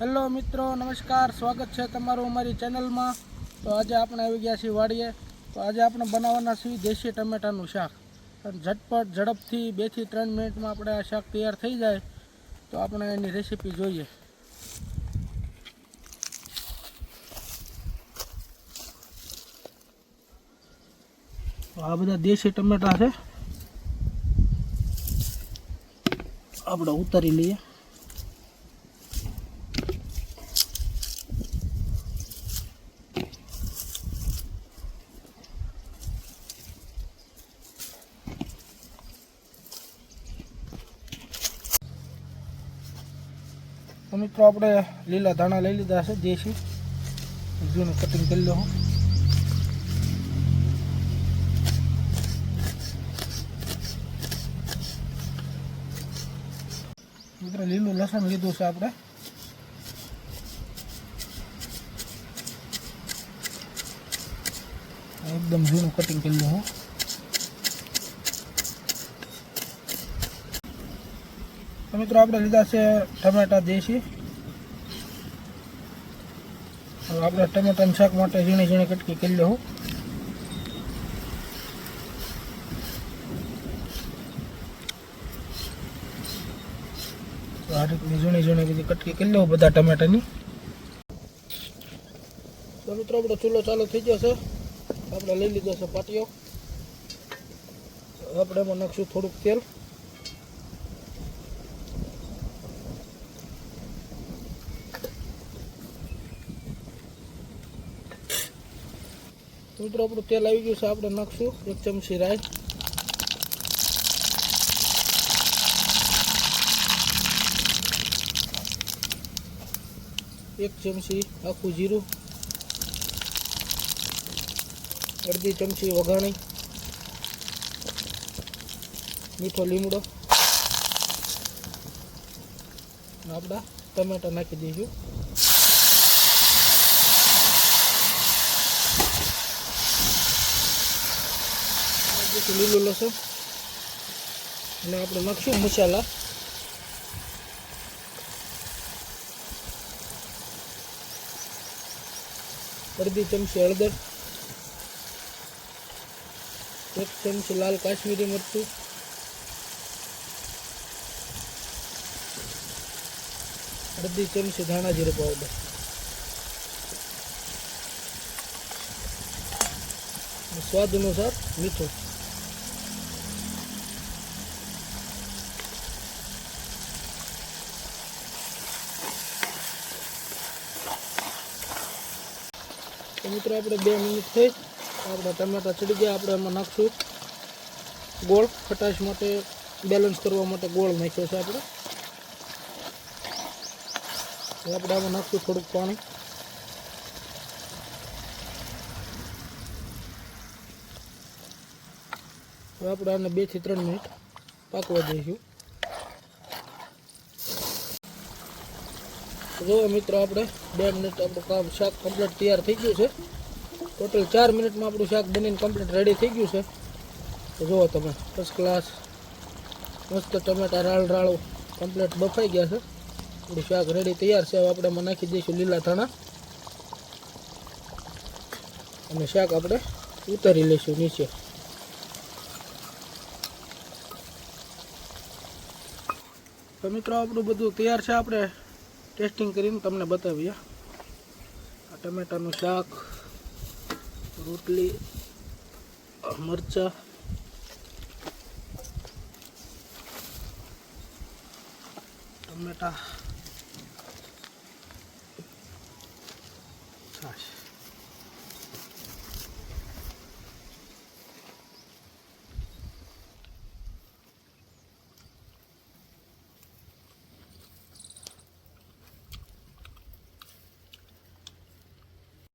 Hello મિત્રો, નમસ્કાર. સ્વાગત છે તમારું અમારી ચેનલમાં. તો આજે આપણે આવી ગયા છીએ વાડીએ. તો આજે આપણે બનાવવાના છીએ દેશી ટમેટાનું શાક. ઝટપટ, ઝડપથી બેથી ત્રણ મિનિટમાં આપણે આ શાક તૈયાર થઈ જાય. તો આપણે એની રેસીપી જોઈએ. આ બધા દેશી ટમેટા છે. આપણે ઉતારી લઈએ. તો મિત્રો આપણે લીલા ધાણા લઈ લીધા છે, દેશી. જૂનું કટિંગ કરી લો મિત્રો લીલું લસણ લીધું છે આપણે. એકદમ જૂનું કટિંગ કરી લો હું તો મિત્રો આપણે લીધા છે ટમેટા દેશી. હવે આપણે ટમેટાનું શાક માટે ઝીણી ઝીણી કટકી કરી લઉં. આ રીતની ઝીણી ઝીણી બધી કટકી કરી લઉં બધા ટમેટાની. તો મિત્રો આપણો ચૂલો ચાલુ થઈ ગયો છે. આપણે લઈ લીધો છે પાટીઓ આપણે એમાં નાખશું થોડુંક તેલ. મિત્રો આપણું તેલ આવી ગયું છે આપણે નાખશું એક ચમચી રાઈ એક ચમચી આખું જીરું અડધી ચમચી વઘાણી મીઠો લીમડો અને આપણા ટમેટા નાખી દઈશું નાખીશું લીલું લસણ અને આપણે નાખશું મસાલા અડધી ચમચી હળદર એક ચમચી લાલ કાશ્મીરી મરચું અડધી ચમચી ધાણા જીરું પાવડર સ્વાદ અનુસાર મીઠું તો મિત્રો, આપણે બે મિનિટ થઈ. આપણા ટમેટા ચડી ગયા, આપણે એમાં નાખશું. ગોળ ખટાશ માટે બેલેન્સ કરવા માટે ગોળ નાખ્યો છે આપણે. આપણે આમાં નાખશું થોડુંક પાણી. આપણે આને બેથી ત્રણ મિનિટ પાકવા દઈશું. જુઓ મિત્રો આપણે બે મિનિટ આપણું કામ શાક કમ્પ્લીટ તૈયાર થઈ ગયું છે. ટોટલ ચાર મિનિટમાં આપણું શાક બનીને કમ્પ્લીટ રેડી થઈ ગયું છે. તો જુઓ તમે ફર્સ્ટ ક્લાસ મસ્ત ટમેટા રાળ રાળું કમ્પ્લીટ બફાઈ ગયા છે. આપણું શાક રેડી તૈયાર છે. હવે આપણે એમાં નાખી દઈશું લીલા ધાણા. અને શાક આપણે ઉતારી લઈશું નીચે. તો મિત્રો આપણું બધું તૈયાર છે. આપણે ટેસ્ટિંગ કરીને તમને બતાવીએ આ ટમેટાનું શાક રોટલી મરચા ટમેટા છાશ